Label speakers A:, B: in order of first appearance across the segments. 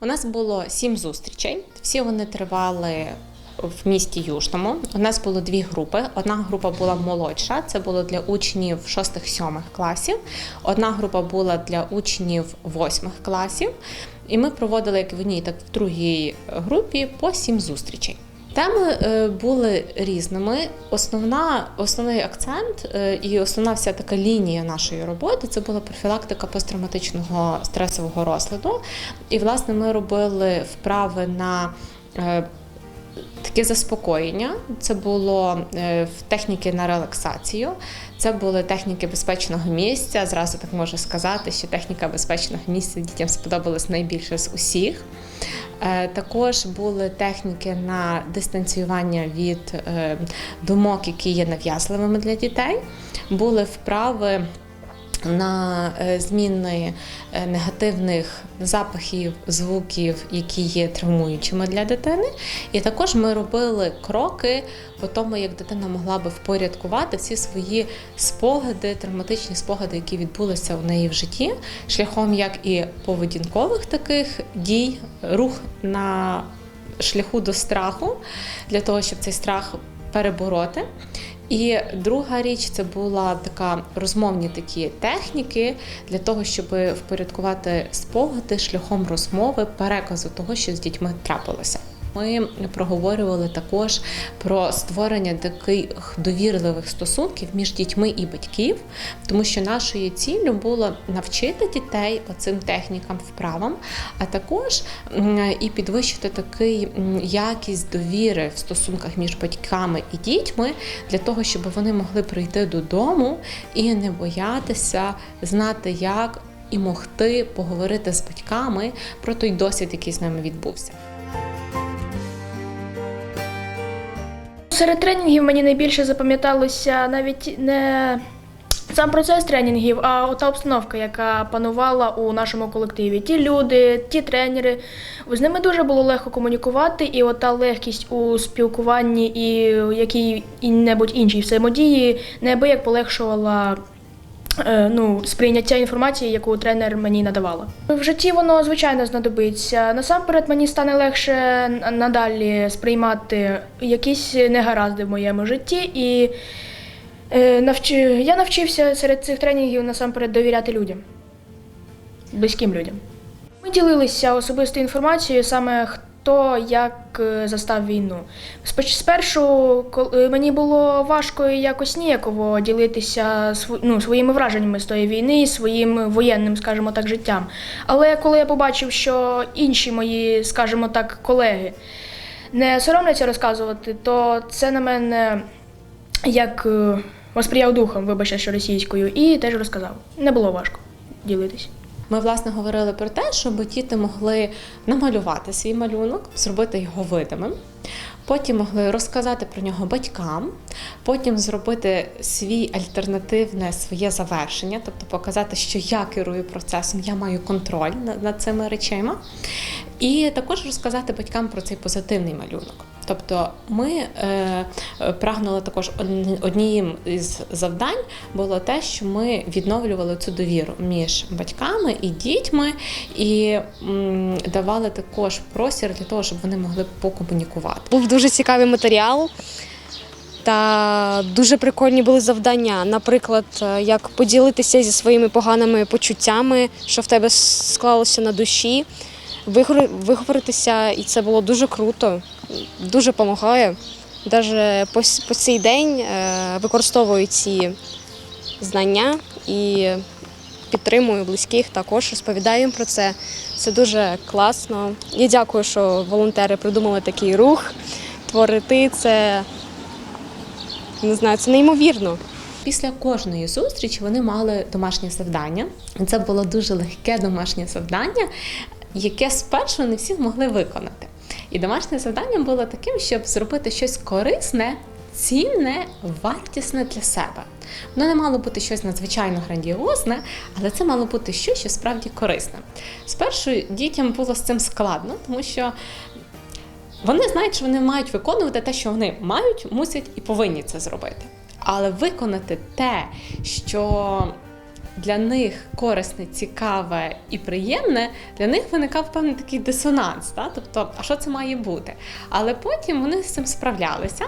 A: У нас було сім зустрічей. Всі вони тривали в місті Южному. У нас було дві групи. Одна група була молодша, це було для учнів 6-7 класів. Одна група була для учнів 8 класів. І ми проводили як в одній, так в другій групі по сім зустрічей. Теми е, були різними. Основна, основний акцент е, і основна вся така лінія нашої роботи це була профілактика посттравматичного стресового розладу. І, власне, ми робили вправи на е, таке заспокоєння. Це було е, техніки на релаксацію. Це були техніки безпечного місця. Зразу так можу сказати, що техніка безпечного місця дітям сподобалась найбільше з усіх. Е, Також були техніки на дистанціювання від е, думок, які є нав'язливими для дітей. Були вправи на е, зміни е, негативних запахів, звуків, які є травмуючими для дитини. І також ми робили кроки по тому, як дитина могла би впорядкувати всі свої спогади, травматичні спогади, які відбулися у неї в житті, шляхом як і поведінкових таких дій, рух на шляху до страху, для того, щоб цей страх перебороти. І друга річ це була така розмовні такі техніки для того, щоб впорядкувати спогади шляхом розмови, переказу того, що з дітьми трапилося. Ми проговорювали також про створення таких довірливих стосунків між дітьми і батьків, тому що нашою ціллю було навчити дітей оцим технікам вправам, а також і підвищити такий якість довіри в стосунках між батьками і дітьми для того, щоб вони могли прийти додому і не боятися знати, як і могти поговорити з батьками про той досвід, який з ними відбувся.
B: Серед тренінгів мені найбільше запам'яталося навіть не сам процес тренінгів, а та обстановка, яка панувала у нашому колективі. Ті люди, ті тренери. З ними дуже було легко комунікувати, і ота легкість у спілкуванні і якій-небудь іншій взаємодії неабияк полегшувала ну, сприйняття інформації, яку тренер мені надавала. В житті воно звичайно знадобиться. Насамперед мені стане легше надалі сприймати якісь негаразди в моєму житті. І е, я навчився серед цих тренінгів насамперед довіряти людям, близьким людям. Ми ділилися особистою інформацією, саме хто як е, застав війну. Спершу е, мені було важко якось ніяково ділитися ну, своїми враженнями з тої війни, своїм воєнним, скажімо так, життям. Але коли я побачив, що інші мої, скажімо так, колеги не соромляться розказувати, то це на мене як е, восприяв духом, вибачте, що російською, і теж розказав. Не було важко ділитися.
A: Ми власне говорили про те, щоб діти могли намалювати свій малюнок, зробити його видимим. Потім могли розказати про нього батькам, потім зробити свій альтернативне своє завершення, тобто показати, що я керую процесом, я маю контроль над, цими речима. І також розказати батькам про цей позитивний малюнок. Тобто ми е, прагнули також одні- однією із завдань було те, що ми відновлювали цю довіру між батьками і дітьми, і м, давали також простір для того, щоб вони могли покомунікувати.
C: Був дуже цікавий матеріал. Та дуже прикольні були завдання. Наприклад, е, як поділитися зі своїми поганими почуттями, що в тебе склалося на душі, виговоритися, і це було дуже круто, дуже допомагає. Навіть по, цей день е, використовую ці знання і підтримую близьких, також розповідаю їм про це. Це дуже класно. Я дякую, що волонтери придумали такий рух. Творити це не знаю, це неймовірно.
A: Після кожної зустрічі вони мали домашнє завдання. Це було дуже легке домашнє завдання, яке спершу не всі змогли виконати. І домашнє завдання було таким, щоб зробити щось корисне, цінне, вартісне для себе. Воно не мало бути щось надзвичайно грандіозне, але це мало бути щось, що справді корисне. Спершу дітям було з цим складно, тому що вони знають, що вони мають виконувати те, що вони мають, мусять і повинні це зробити. Але виконати те, що для них корисне, цікаве і приємне, для них виникав певний такий дисонанс. Та? Тобто, а що це має бути? Але потім вони з цим справлялися.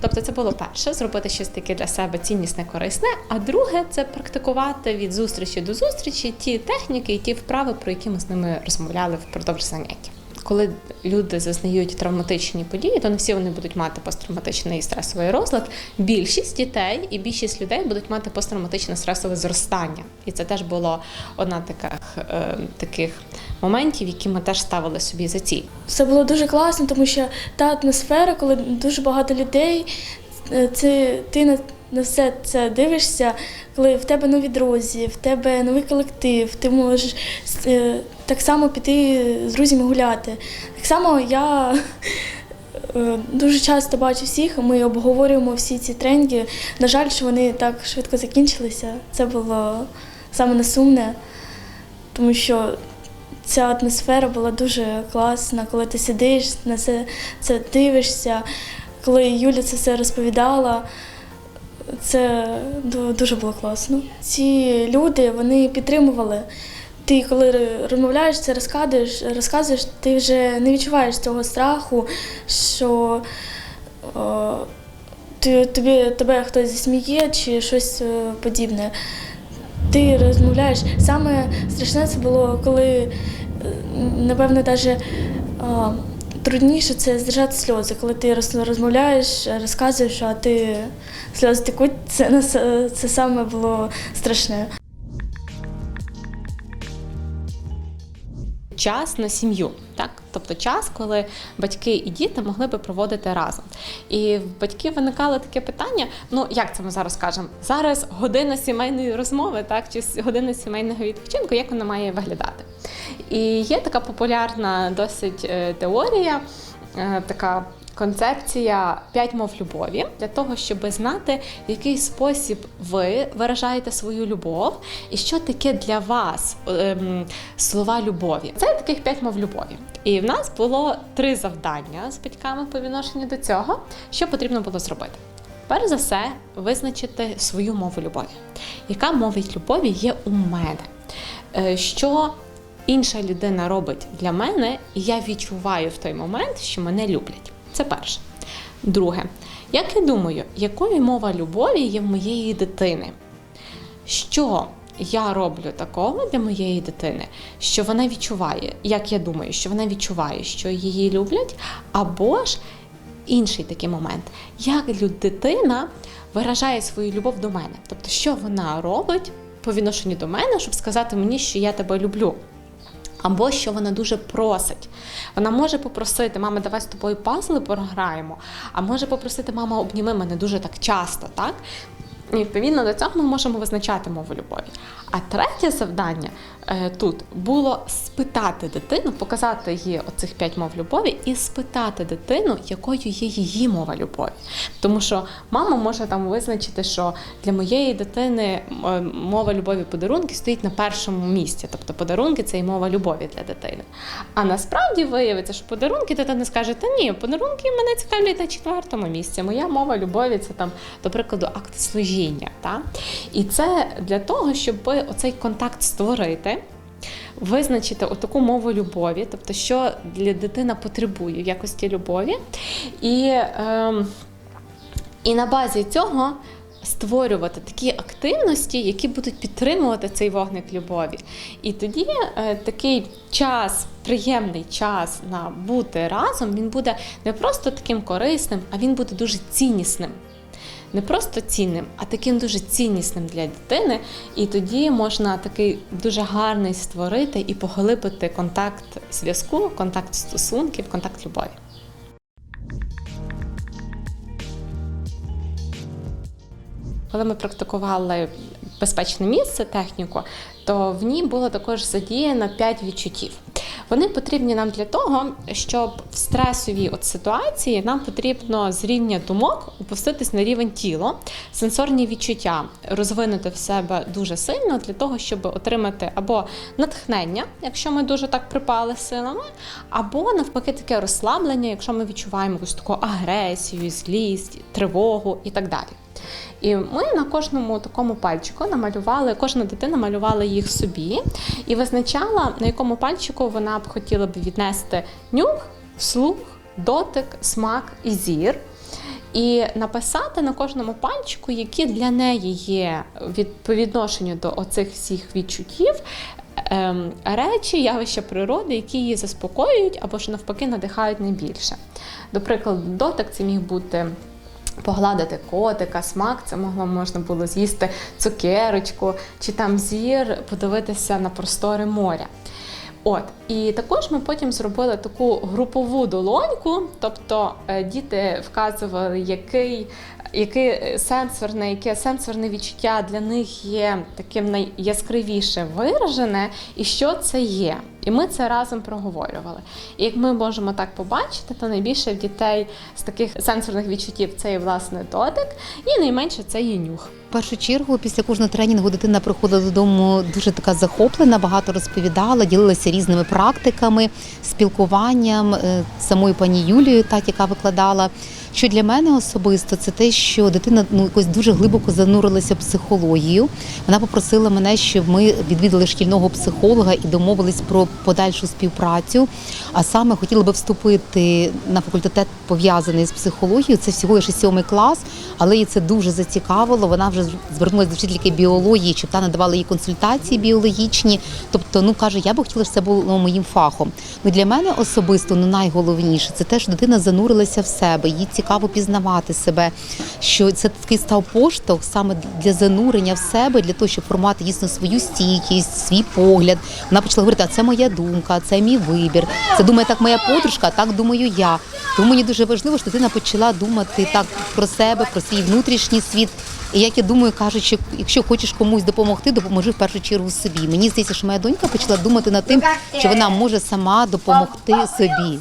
A: Тобто, це було перше зробити щось таке для себе ціннісне, корисне. А друге це практикувати від зустрічі до зустрічі ті техніки і ті вправи, про які ми з ними розмовляли впродовж заняття. Коли люди зазнають травматичні події, то не всі вони будуть мати посттравматичний стресовий розлад. Більшість дітей і більшість людей будуть мати посттравматичне стресове зростання. І це теж було одна таких, е, таких моментів, які ми теж ставили собі за ціль.
D: Це було дуже класно, тому що та атмосфера, коли дуже багато людей, е, це ти на, все це дивишся, коли в тебе нові друзі, в тебе новий колектив, ти можеш е, так само піти з друзями гуляти. Так само я е, дуже часто бачу всіх, ми обговорюємо всі ці тренінги. На жаль, що вони так швидко закінчилися. Це було саме насумне, тому що ця атмосфера була дуже класна, коли ти сидиш, на це, це дивишся. Коли Юля це все розповідала, це дуже було класно. Ці люди вони підтримували. Ти, коли розмовляєш, це розказуєш, розказуєш, ти вже не відчуваєш цього страху, що о, ти, тобі, тебе хтось засміє чи щось е, подібне. Ти розмовляєш. Саме страшне це було, коли, напевно, навіть трудніше це здержати сльози. Коли ти розмовляєш, розказуєш, а ти сльози текуть, це, це саме було страшне.
A: Час на сім'ю, так тобто час, коли батьки і діти могли би проводити разом. І в батьків виникало таке питання: ну як це ми зараз кажемо? Зараз година сімейної розмови, так чи година сімейного відпочинку, як вона має виглядати? І є така популярна досить е, теорія, е, така. Концепція п'ять мов любові для того, щоб знати, в який спосіб ви виражаєте свою любов, і що таке для вас ем, слова любові. Це таких п'ять мов любові. І в нас було три завдання з батьками по відношенню до цього, що потрібно було зробити. Перш за все, визначити свою мову любові. Яка мова любові є у мене? Е, Що інша людина робить для мене, і я відчуваю в той момент, що мене люблять. Це перше. Друге, як я думаю, якою мова любові є в моєї дитини? Що я роблю такого для моєї дитини, що вона відчуває, як я думаю, що вона відчуває, що її люблять, або ж інший такий момент, як дитина виражає свою любов до мене, тобто, що вона робить по відношенню до мене, щоб сказати мені, що я тебе люблю. Або що вона дуже просить. Вона може попросити, мама, давай з тобою пазли програємо, а може попросити, мама, обніми мене дуже так часто, так? І відповідно до цього ми можемо визначати мову любові. А третє завдання тут було спитати дитину, показати їй оцих п'ять мов любові і спитати дитину, якою є її мова любові. Тому що мама може там визначити, що для моєї дитини е, мова любові подарунки стоїть на першому місці. Тобто подарунки це і мова любові для дитини. А насправді виявиться, що подарунки дитина скаже: та ні, подарунки мене цікавлять на четвертому місці. Моя мова любові це там, до прикладу, акт служіння. Та? І це для того, щоб оцей контакт створити. Визначити отаку мову любові, тобто, що для дитина потребує в якості любові, і, ем, і на базі цього створювати такі активності, які будуть підтримувати цей вогник любові. І тоді е, такий час, приємний час на бути разом, він буде не просто таким корисним, а він буде дуже ціннісним. Не просто цінним, а таким дуже ціннісним для дитини, і тоді можна такий дуже гарний створити і поглибити контакт зв'язку, контакт стосунків, контакт любові. Коли ми практикували безпечне місце техніку, то в ній було також задіяно 5 відчуттів. Вони потрібні нам для того, щоб в стресовій от ситуації нам потрібно з рівня думок опуститись на рівень тіла, сенсорні відчуття розвинути в себе дуже сильно для того, щоб отримати або натхнення, якщо ми дуже так припали силами, або навпаки таке розслаблення, якщо ми відчуваємо якусь таку агресію, злість, тривогу і так далі. І ми на кожному такому пальчику намалювали, кожна дитина малювала їх собі і визначала, на якому пальчику вона б хотіла б віднести нюх, слух, дотик, смак і зір. І написати на кожному пальчику, які для неї є по відношенню до оцих всіх відчуттів. ем, Речі, явища природи, які її заспокоюють або ж навпаки надихають найбільше. До прикладу, дотик це міг бути погладити котика, смак, це могло можна було з'їсти цукерочку, чи там зір, подивитися на простори моря. От, і також ми потім зробили таку групову долоньку, тобто е, діти вказували, який, яке сенсорне, яке сенсорне відчуття для них є таким найяскравіше виражене, і що це є. І ми це разом проговорювали. І як ми можемо так побачити, то найбільше в дітей з таких сенсорних відчуттів це є власне дотик, і найменше це є нюх.
E: В першу чергу, після кожного тренінгу дитина приходила додому дуже така захоплена, багато розповідала, ділилася різними практиками, спілкуванням е, самою пані Юлією, так яка викладала. Що для мене особисто це те, що дитина ну якось дуже глибоко занурилася в психологію. Вона попросила мене, щоб ми відвідали шкільного психолога і домовились про подальшу співпрацю. А саме хотіли би вступити на факультет пов'язаний з психологією. Це всього лише сьомий клас, але її це дуже зацікавило. Вона вже звернулася до вчительки біології, щоб та надавала їй консультації біологічні. Тобто, ну каже, я би хотіла, щоб це було моїм фахом. Ну для мене особисто ну найголовніше це те, що дитина занурилася в себе. Їй цікаво пізнавати себе. Що це такий став поштовх саме для занурення в себе, для того, щоб формувати дійсно свою стійкість, свій погляд. Вона почала говорити, а це моя думка, це мій вибір. Це думає так моя подружка, так думаю я. Тому мені дуже важливо, що дитина почала думати так про себе, про свій внутрішній світ. І як я думаю, кажуть, що якщо хочеш комусь допомогти, допоможи в першу чергу собі. Мені здається, що моя донька почала думати над тим, що вона може сама допомогти собі.